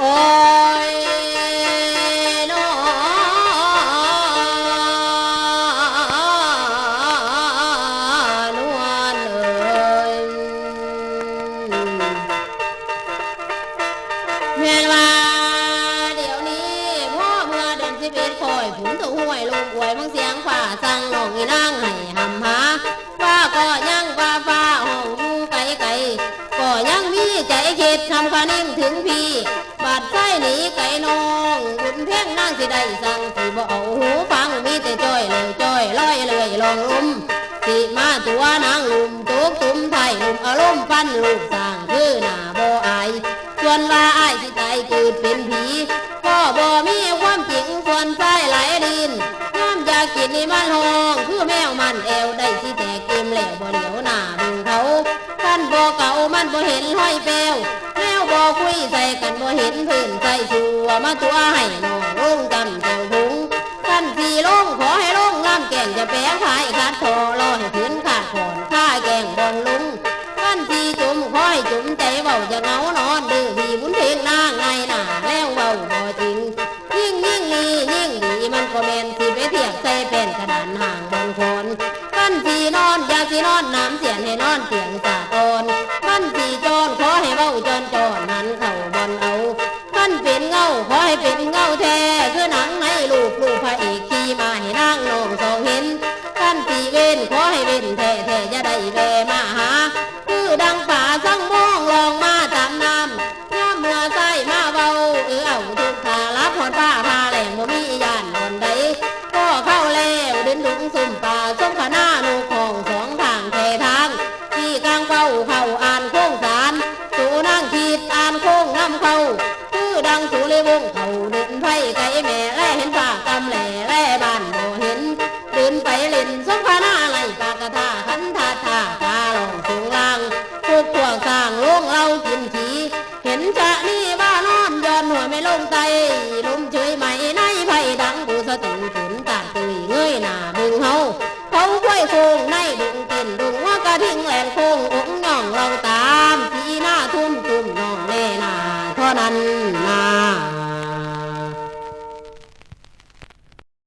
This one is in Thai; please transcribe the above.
อนสิบเอ็ดคอยผุนตัวห้วยลงอวยมังเสียงฝ่าสั่งน้องอีนางให้หำหาฟ้าก็ยังฟ้าฟ้าห้องอยู่ไกลไกลๆก็ยังมีใจคิดทำความนิ่งถึงพี่ ดไส้หนีไก่น้องบุญเพ่งนางสิได้สั่งสิบ่เอาหูฟังมีแต่จ้อยเลยจ้อยลอยเลยลองลุมสิมาตัวนางลุมตุกตุ้มไทยลุมอารมณ์ฟันลูกสร้างคือหน้าบ่อายส่วนว่าอายสิตายเกิดเป็นผีก็บ่มีความจริงส่วนใจไหลดินน้ำอยากกินนี่มันห้องคือแมวมันแอวได้สิแตกเกมแล้วบ่เหลียวหน้าเบึงเขาท่านบ่เก่ามันบ่เห็นห้อยแปวแมว บ่คุยใส่กันบ่เห็นพื้นใส่ชัวมาตัวให้น้องลงจำเจ้าถุงท่านสีลงขอให้ลงล่ำแก่งจะแปะขายขาดทอรอให้พื้นขาดขอนข้าแกงบองลุงท่านสีจุ่มขอให้จุ่มใจเบาจะเงานอนดื้อพี่บุญเพลงนางในหน้าแล้วเบาบ่จริงยิ่งยิ่งลียิ่งดีมันก็แมนสิไปเทียบใส่เป็นกระดานห่างบางคนท่านสีนอนอย่าสีนอนน้ำเสียนให้นอนเตียงสาตอนท่านสีจอนขอให้เบาจนจ งน้ำเข้าคือดังสูเลวงเขาเดินไฟไก่แม่แล่เห็นป่ากำแหล่แล่บ้านบ่เห็นเดินไปเล่นสงพานาไหลปากกระทาขันทาทากาลองสูงล่างพวกพวกสร้างโลงเรากินขีเห็นชะนี่ว่านอนย้อนหัวไม่ลงไตลมเฉยไหมในไผ่ดังปูสตูฝนตาตุยเงยหน้าบึงเฮาเขาค่อยโคงในดุงเต้นดุงว่ากระทิงแหล நன்